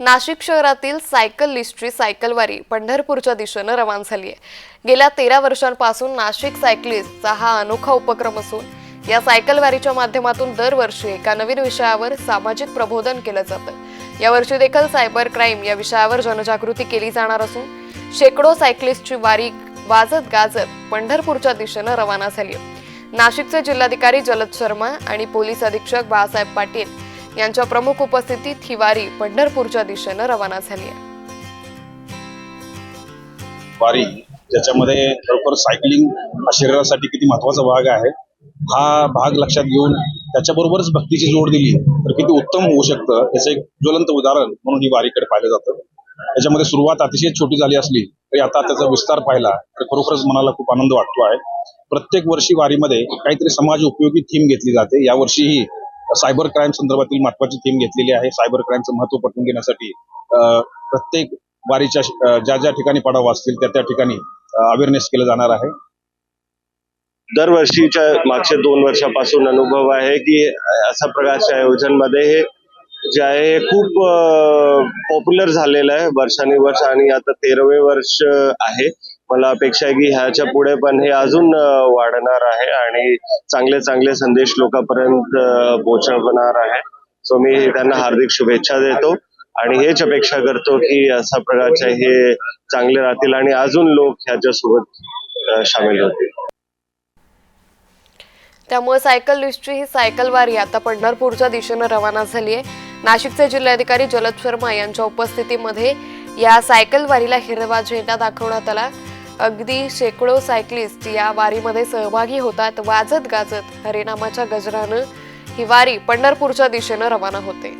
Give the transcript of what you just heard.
नाशिक शहरातील सायकल लिस्टची सायकलवारी पंढरपूरच्या दिशेनं रवाना झाली आहे गेल्या तेरा वर्षांपासून नाशिक सायकलिस्टचा हा अनोखा उपक्रम असून या सायकलवारीच्या माध्यमातून दरवर्षी एका नवीन विषयावर सामाजिक प्रबोधन केलं जातं. यावर्षी देखील सायबर क्राईम या विषयावर जनजागृती केली जाणार असून शेकडो सायकलिस्टची वारी वाजत गाजत पंढरपूरच्या दिशेनं रवाना झाली आहे नाशिकचे जिल्हाधिकारी जलद शर्मा आणि पोलीस अधीक्षक बाळासाहेब पाटील यांच्या प्रमुख उपस्थितीत ही वारी पंढरपूरच्या दिशेनं रवाना झाली आहे. वारी ज्याच्यामध्ये खरोखर सायकलिंग हा शरीरासाठी किती महत्त्वाचा भाग आहे हा भाग लक्षात घेऊन त्याच्याबरोबरच भक्तीची जोड दिली तर किती उत्तम होऊ शकतं याचं एक ज्वलंत उदाहरण म्हणून ही वारीकडे पाहिलं जातं. त्याच्यामध्ये सुरुवात अतिशय छोटी झाली असली तरी आता त्याचा विस्तार पाहिला तर खरोखरच मनाला खूप आनंद वाटतो आहे. प्रत्येक वर्षी वारीमध्ये काहीतरी समाज उपयोगी थीम घेतली जाते यावर्षीही सायबर क्राईम संदर्भातील महत्वाची थीम घेतलेली आहे. सायबर क्राईमचं महत्त्व पटवून घेण्यासाठी प्रत्येक वारीच्या ज्या ज्या ठिकाणी पडाव असतील त्या त्या ठिकाणी अवेअरनेस केलं जाणार आहे. दरवर्षीच्या मागच्या दोन वर्षापासून अनुभव आहे की अशा प्रकारच्या आयोजनमध्ये हे जे आहे हे खूप पॉप्युलर झालेलं आहे. वर्षानुवर्ष आणि आता तेरावे वर्ष आहे. मला अपेक्षा आहे की ह्याच्या पुढे पण हे अजून वाढणार आहे आणि चांगले चांगले संदेश लोकांपर्यंत पोहोचवणार आहे. सो मी त्यांना हार्दिक शुभेच्छा देतो आणि हेच अपेक्षा करतो की अशा प्रकारचे हे चांगले राहतील आणि अजून लोक ह्याच्यासोबत सोबत सामील होतील. त्यामुळे सायकल लिस्टची ही सायकल वारी आता पंढरपूरच्या दिशेनं रवाना झाली आहे. नाशिकचे जिल्हाधिकारी जलद शर्मा यांच्या उपस्थितीमध्ये या सायकल वारीला हिरवा झेंडा दाखवण्यात आला. अगदी शेकडो सायकलिस्ट या वारीमध्ये सहभागी होतात वाजत गाजत हरिनामाच्या गजरानं ही वारी पंढरपूरच्या दिशेनं रवाना होते.